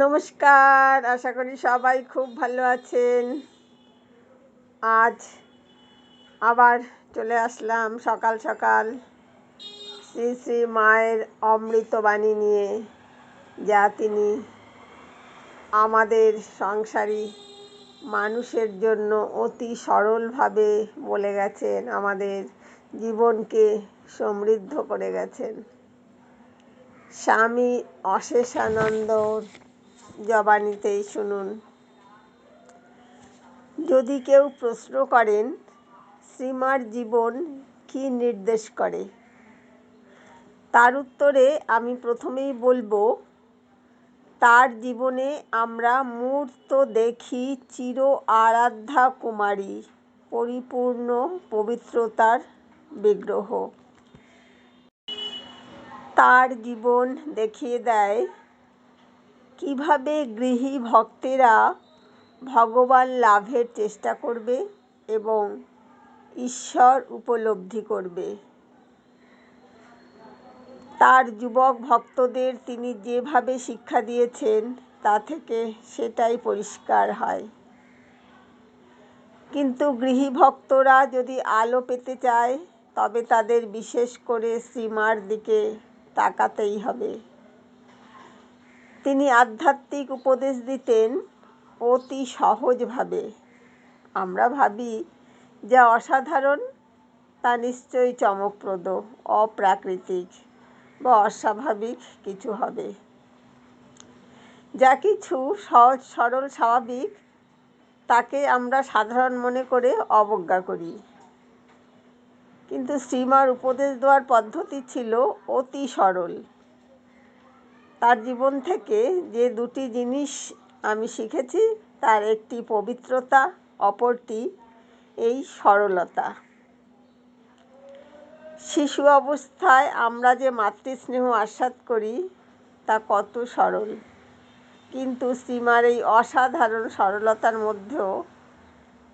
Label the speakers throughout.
Speaker 1: নমস্কার, আশা করি সবাই খুব ভালো আছেন। আজ আবার চলে আসলাম সকাল সকাল শ্রী শ্রী মায়ের অমৃতবাণী নিয়ে, যা তিনি আমাদের সংসারী মানুষের জন্য অতি সরলভাবে বলে গেছেন, আমাদের জীবনকে সমৃদ্ধ করে গেছেন। স্বামী অশেষানন্দর জবানিতেই শুনুন। যদি কেউ প্রশ্ন করেন, শ্রীমার জীবন কি নির্দেশ করে? তার উত্তরে আমি প্রথমেই বলব, তার জীবনে আমরা মূর্ত দেখি চির আরাধ্যা কুমারী, পরিপূর্ণ পবিত্রতার বিগ্রহ। তার জীবন দেখিয়ে দেয় কীভাবে গৃহী ভক্তেরা ভগবান লাভের চেষ্টা করবে এবং ঈশ্বর উপলব্ধি করবে? তার যুবক ভক্তদের তিনি যেভাবে শিক্ষা দিয়েছেন, তা থেকে সেটাই পরিষ্কার হয়। কিন্তু গৃহী ভক্তরা যদি আলো পেতে চায়, তবে তাদের বিশেষ করে শ্রীমার দিকে তাকাতেই হবে। তিনি আধ্যাত্মিক উপদেশ দিতেন অতি সহজভাবে। আমরা ভাবি, যা অসাধারণ, তা নিশ্চয়ই চমকপ্রদ, অপ্রাকৃতিক বা অস্বাভাবিক কিছু হবে। যা কিছু সহজ, সরল, স্বাভাবিক, তাকে আমরা সাধারণ মনে করে অবজ্ঞা করি। কিন্তু শ্রীমার উপদেশ দেওয়ার পদ্ধতি ছিল অতি সরল। তার জীবন থেকে যে দুটি জিনিস আমি শিখেছি, তার একটি পবিত্রতা, অপরটি এই সরলতা। শিশু অবস্থায় আমরা যে মাতৃস্নেহ আস্বাদ করি, তা কত সরল। কিন্তু শ্রীমার এই অসাধারণ সরলতার মধ্যেও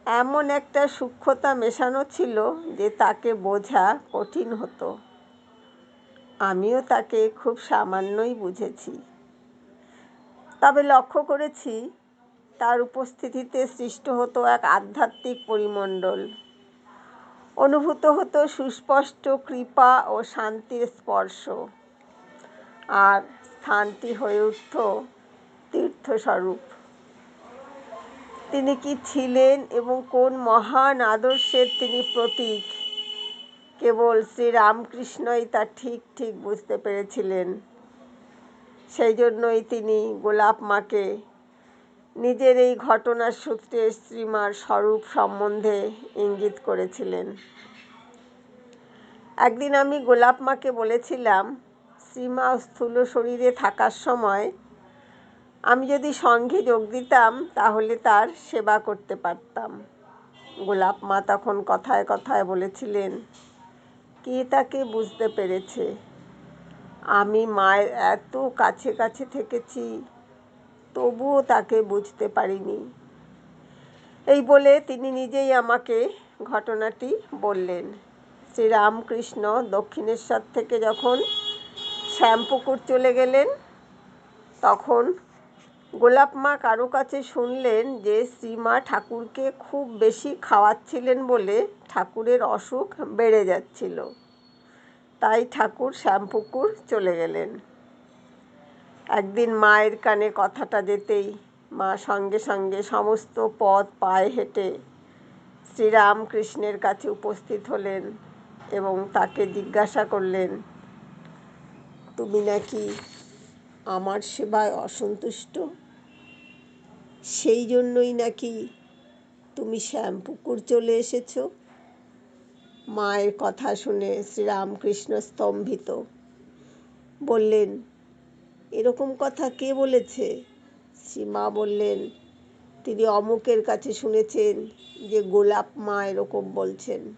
Speaker 1: এমন একটা সূক্ষ্মতা মেশানো ছিল যে তাকে বোঝা কঠিন হতো। আমিও তাকে খুব সামান্যই বুঝেছি। তবে লক্ষ্য করেছি, তার উপস্থিতিতে সৃষ্ট হতো এক আধ্যাত্মিক পরিমণ্ডল। অনুভূত হতো সুস্পষ্ট কৃপা ও শান্তির স্পর্শ। আর স্থানটি হয়ে উঠত তীর্থস্বরূপ। তিনি কি ছিলেন এবং কোন মহান আদর্শের তিনি প্রতীক? কেবল শ্রীরামকৃষ্ণই তা ঠিক ঠিক বুঝতে পেরেছিলেন। সেই জন্যই তিনি গোলাপ মাকে নিজের এই ঘটনার সূত্রে শ্রীমার স্বরূপ সম্বন্ধে ইঙ্গিত করেছিলেন। একদিন আমি গোলাপ মাকে বলেছিলাম, শ্রীমা স্থূল শরীরে থাকার সময় আমি যদি সঙ্গে যোগ দিতাম, তাহলে তার সেবা করতে পারতাম। গোলাপ মা তখন কথায় কথায় বলেছিলেন কে তাকে বুঝতে পেরেছে? আমি মায়ের এত কাছে কাছে থেকেছি, তবুও তাকে বুঝতে পারিনি। এই বলে তিনি নিজেই আমাকে ঘটনাটি বললেন। শ্রীরামকৃষ্ণ দক্ষিণেশ্বর থেকে যখন শ্যামপুকুর চলে গেলেন, তখন গোলাপ মা কারও কাছে শুনলেন যে শ্রীমা ঠাকুরকে খুব বেশি খাওয়াচ্ছিলেন বলে ঠাকুরের অসুখ বেড়ে যাচ্ছিল। তাই ঠাকুর শ্যামপুকুর চলে গেলেন। একদিন মায়ের কানে কথাটা যেতেই মা সঙ্গে সঙ্গে সমস্ত পথ পায়ে হেঁটে শ্রীরামকৃষ্ণের কাছে উপস্থিত হলেন এবং তাকে জিজ্ঞাসা করলেন, তুমি নাকি আমার সেবায় অসন্তুষ্ট। সেই জন্যই নাকি তুমি শ্যামপুকুর চলে এসেছ। মায়ের কথা শুনে শ্রীরামকৃষ্ণ স্তম্ভিত। বললেন, এরকম কথা কে বলেছে? শ্রীমা বললেন, তিনি অমুকের কাছে শুনেছেন যে গোলাপ মা এরকম বলছেন।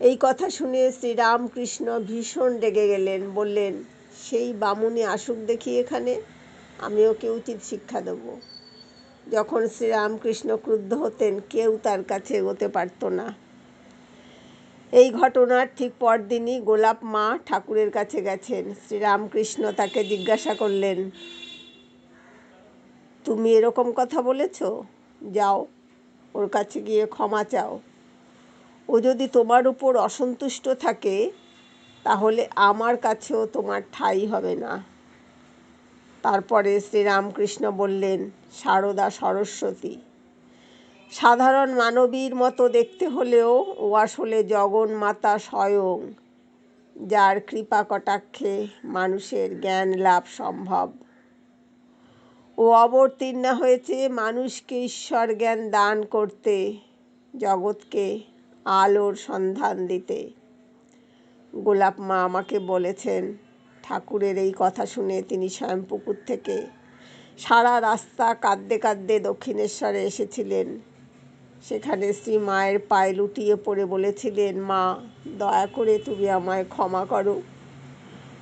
Speaker 1: এই কথা শুনে শ্রীরামকৃষ্ণ ভীষণ রেগে গেলেন, বললেন সেই বামুনি আসুক দেখি এখানে, আমি ওকে উচিত শিক্ষা দেব। যখন শ্রীরামকৃষ্ণ ক্রুদ্ধ হতেন, কেউ তার কাছে এগোতে পারত না। এই ঘটনার ঠিক পরদিনই গোলাপ মা ঠাকুরের কাছে গেছেন। শ্রীরামকৃষ্ণ তাকে জিজ্ঞাসা করলেন, তুমি এরকম কথা বলেছ? যাও, ওর কাছে গিয়ে ক্ষমা চাও। ও যদি তোমার উপর অসন্তুষ্ট থাকে তাহলে আমার কাছেও তোমার ঠাঁই হবে না। তারপরে শ্রীরামকৃষ্ণ বললেন, সারদা সরস্বতী, সাধারণ মানবীর মতো দেখতে হলেও ও আসলে জগন্মাতা স্বয়ং, যার কৃপা কটাক্ষে মানুষের জ্ঞান লাভ সম্ভব। ও অবতীর্ণা হয়েছে মানুষকে ঈশ্বর জ্ঞান দান করতে, জগৎকে আলোর সন্ধান দিতে। গোলাপ মা আমাকে বলেছেন, ঠাকুরের এই কথা শুনে তিনি স্বয়ংপুকুর থেকে সারা রাস্তা কাঁদতে কাঁদতে দক্ষিণেশ্বরে এসেছিলেন। সেখানে শ্রী মায়ের পায়ে লুটিয়ে পড়ে বলেছিলেন, মা, দয়া করে তুমি আমায় ক্ষমা করো।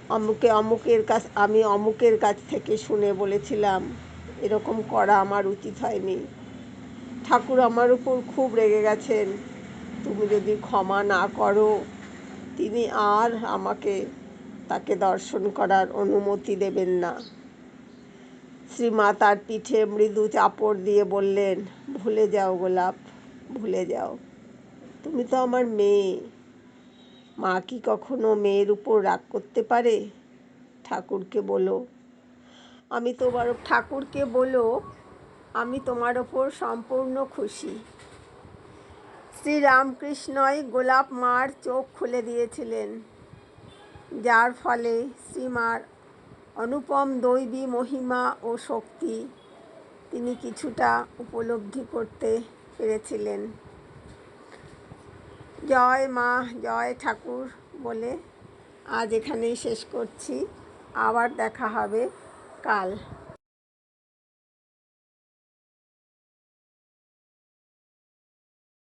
Speaker 1: অমুকে অমুকের কাছ, আমি অমুকের কাছ থেকে শুনে বলেছিলাম, এরকম করা আমার উচিত হয়নি। ঠাকুর আমার উপর খুব রেগে গেছেন। তুমি যদি ক্ষমা না করো তিনি আর আমাকে তাকে দর্শন করার অনুমতি দেবেন না। শ্রীমা তার পিঠে মৃদু চাপড় দিয়ে বললেন, ভুলে যাও গোলাপ, ভুলে যাও। তুমি তো আমার মেয়ে। মা কি কখনো মেয়ের উপর রাগ করতে পারে? ঠাকুরকে বলো। আমি তোমার, ঠাকুরকে বলো, আমি তোমার ওপর সম্পূর্ণ খুশি। শ্রীরামকৃষ্ণই গোলাপ মার চোখ খুলে দিয়েছিলেন। যার ফলে শ্রীমার অনুপম দৈবী মহিমা ও শক্তি তিনি কিছুটা উপলব্ধি করতে পেরেছিলেন। জয় মা, জয় ঠাকুর বলে আজ এখানেই শেষ করছি। আবার দেখা হবে কাল।